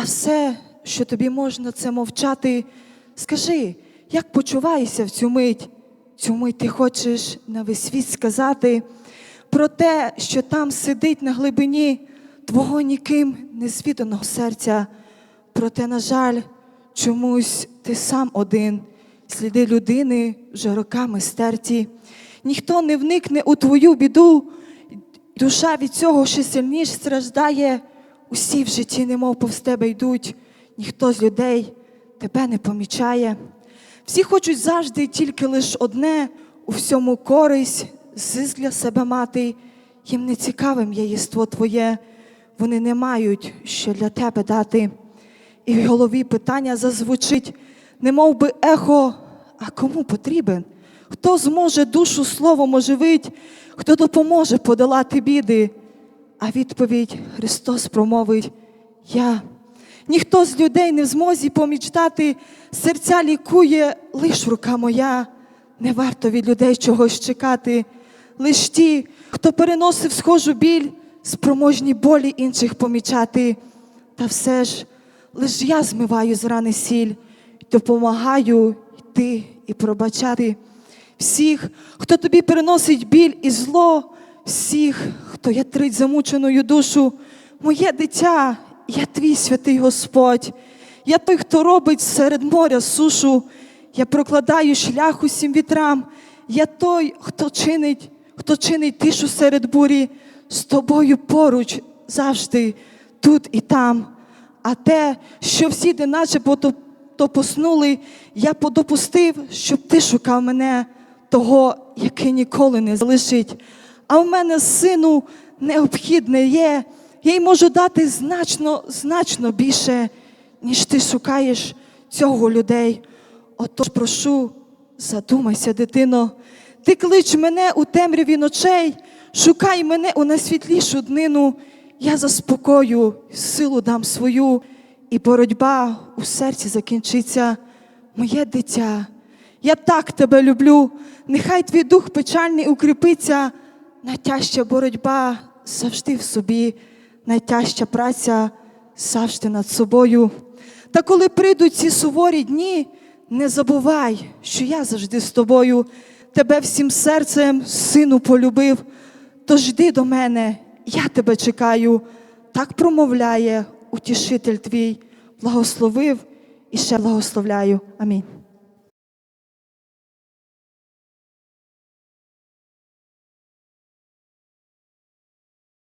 а все, що тобі можна, це мовчати. Скажи, як почуваєшся в цю мить? Цю мить ти хочеш на весь світ сказати про те, що там сидить на глибині твого ніким незвіданого серця. Проте, на жаль, чомусь ти сам один, сліди людини вже роками стерті. Ніхто не вникне у твою біду, душа від цього ще сильніш страждає. Усі в житті, немов повз тебе йдуть, ніхто з людей тебе не помічає. Всі хочуть завжди тільки лиш одне, у всьому користь, зиск для себе мати. Їм не цікавим є єство твоє, вони не мають що для тебе дати. І в голові питання зазвучить, немов би ехо, а кому потрібен? Хто зможе душу словом оживить, хто допоможе подолати біди? А відповідь Христос промовить Я. Ніхто з людей не в змозі помічтати, серця лікує лиш рука моя. Не варто від людей чогось чекати. Лиш ті, хто переносив схожу біль, спроможні болі інших помічати. Та все ж, лиш я змиваю з рани сіль, допомагаю йти і пробачати всіх, хто тобі переносить біль і зло, всіх, хто ятрить замученою душу, моє дитя, я твій святий Господь, я той, хто робить серед моря сушу, я прокладаю шлях усім вітрам, я той, хто чинить, хто чинить тишу серед бурі, з тобою поруч завжди, тут і там. А те, що всі, де наче пото- то поснули, я подопустив, щоб ти шукав мене, того, який ніколи не залишить. А в мене, сину, необхідне є, я й можу дати значно, значно більше, ніж ти шукаєш цього людей. Отож прошу, задумайся, дитино, ти клич мене у темряві ночей, шукай мене у найсвітлішу днину. Я заспокою, силу дам свою, і боротьба у серці закінчиться. Моє дитя, я так тебе люблю, нехай твій дух печальний укріпиться, найтяжча боротьба завжди в собі, найтяжча праця завжди над собою. Та коли прийдуть ці суворі дні, не забувай, що я завжди з тобою, тебе всім серцем, сину, полюбив. Тож йди до мене, я тебе чекаю, так промовляє утішитель твій, благословив і ще благословляю. Амінь.